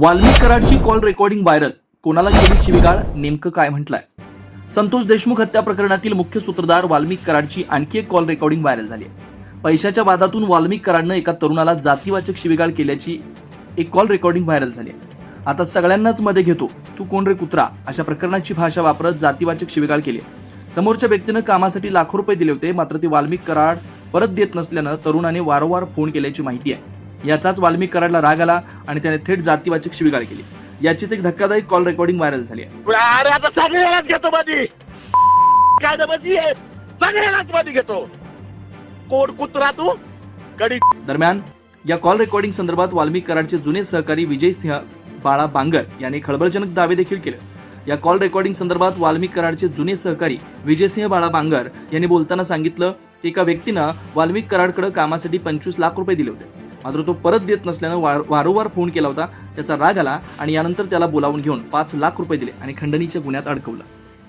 वाल्मिक कराडची call recording viral कोणाला केली शिवीगाळ? नेमकं काय म्हटलंय? संतोष देशमुख हत्या प्रकरणातील मुख्य सूत्रधार वाल्मिक कराडची आणखी एक कॉल रेकॉर्डिंग व्हायरल झाली आहे. पैशाच्या वादातून वाल्मिक कराडनं एका तरुणाला जातीवाचक शिवीगाळ केल्याची एक कॉल रेकॉर्डिंग व्हायरल झाली आहे. आता सगळ्यांनाच मध्ये घेतो. तू कोण रे कुत्रा? अशा प्रकरणाची भाषा वापरत जातीवाचक शिवीगाळ केली समोरच्या व्यक्तीनं कामासाठी लाखो रुपये दिले होते मात्र ते वाल्मिक कराड परत देत नसल्यानं तरुणाने वारंवार फोन केल्याची माहिती आहे. याचाच वाल्मिक कराडला राग आला आणि त्याने थेट जातीवाचक शिवीगाळ केली. याचीच एक धक्कादायक कॉल रेकॉर्डिंग व्हायरल झाली आहे. घेतो कोण कुत्रा तू? कडी दरम्यान या कॉल रेकॉर्डिंग संदर्भात वाल्मिक कराडचे जुने सहकारी विजय सिंह बाळा बांगर यांनी खळबळजनक दावे देखील केले. या कॉल रेकॉर्डिंग संदर्भात वाल्मिक कराडचे जुने सहकारी विजयसिंह बाळा बांगर यांनी बोलताना सांगितलं की एका व्यक्तीनं वाल्मिक कराडकडे कामासाठी पंचवीस लाख रुपये दिले होते. मात्र तो परत देत नसल्यानं वार- वारंवार फोन केला होता. त्याचा राग आला आणि यानंतर त्याला बोलावून घेऊन पाच लाख रुपये दिले आणि खंडणीच्या गुन्ह्यात अडकवलं.